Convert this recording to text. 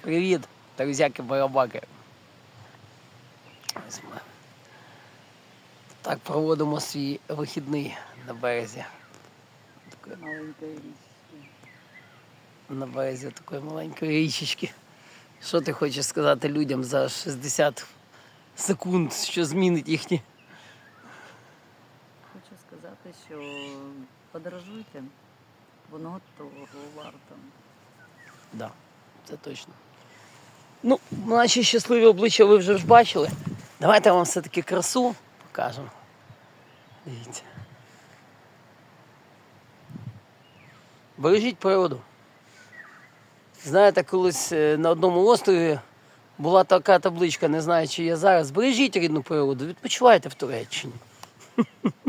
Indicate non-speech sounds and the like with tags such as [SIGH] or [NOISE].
Привіт, друзяки барабаки. Ось ми Так проводимо свій вихідний на березі. Такої Маленької річки. на березі такої маленької річечки. Що ти хочеш сказати людям за 60 секунд, що змінить їхні? Хочу сказати, що подорожуйте, воно того варто. Да, це точно. Ну, наші щасливі обличчя ви вже ж бачили. Давайте вам все-таки красу покажемо. Дивіться. Бережіть природу. Знаєте, колись е, на одному острові була така табличка, не знаю, чи є зараз. Бережіть рідну природу, відпочивайте в Туреччині. [LAUGHS]